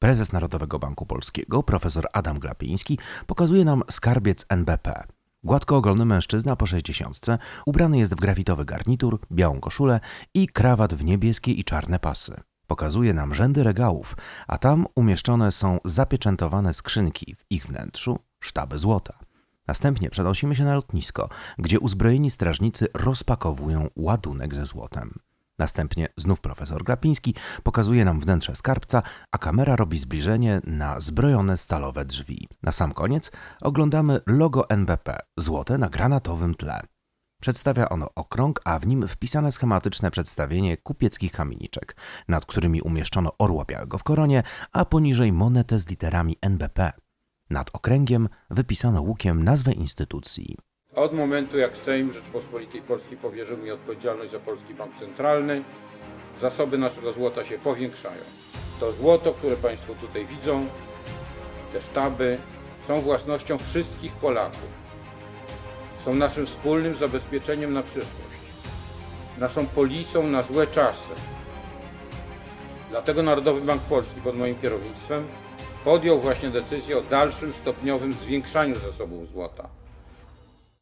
Prezes Narodowego Banku Polskiego, profesor Adam Glapiński, pokazuje nam skarbiec NBP. Gładko ogolony mężczyzna po 60, ubrany jest w grafitowy garnitur, białą koszulę i krawat w niebieskie i czarne pasy. Pokazuje nam rzędy regałów, a tam umieszczone są zapieczętowane skrzynki, w ich wnętrzu sztaby złota. Następnie przenosimy się na lotnisko, gdzie uzbrojeni strażnicy rozpakowują ładunek ze złotem. Następnie znów profesor Glapiński pokazuje nam wnętrze skarbca, a kamera robi zbliżenie na zbrojone stalowe drzwi. Na sam koniec oglądamy logo NBP, złote na granatowym tle. Przedstawia ono okrąg, a w nim wpisane schematyczne przedstawienie kupieckich kamieniczek, nad którymi umieszczono orła białego w koronie, a poniżej monetę z literami NBP. Nad okręgiem wypisano łukiem nazwę instytucji. Od momentu jak Sejm Rzeczpospolitej Polskiej powierzył mi odpowiedzialność za Polski Bank Centralny, zasoby naszego złota się powiększają. To złoto, które Państwo tutaj widzą, te sztaby, są własnością wszystkich Polaków. Są naszym wspólnym zabezpieczeniem na przyszłość, naszą polisą na złe czasy. Dlatego Narodowy Bank Polski pod moim kierownictwem podjął właśnie decyzję o dalszym stopniowym zwiększaniu zasobów złota.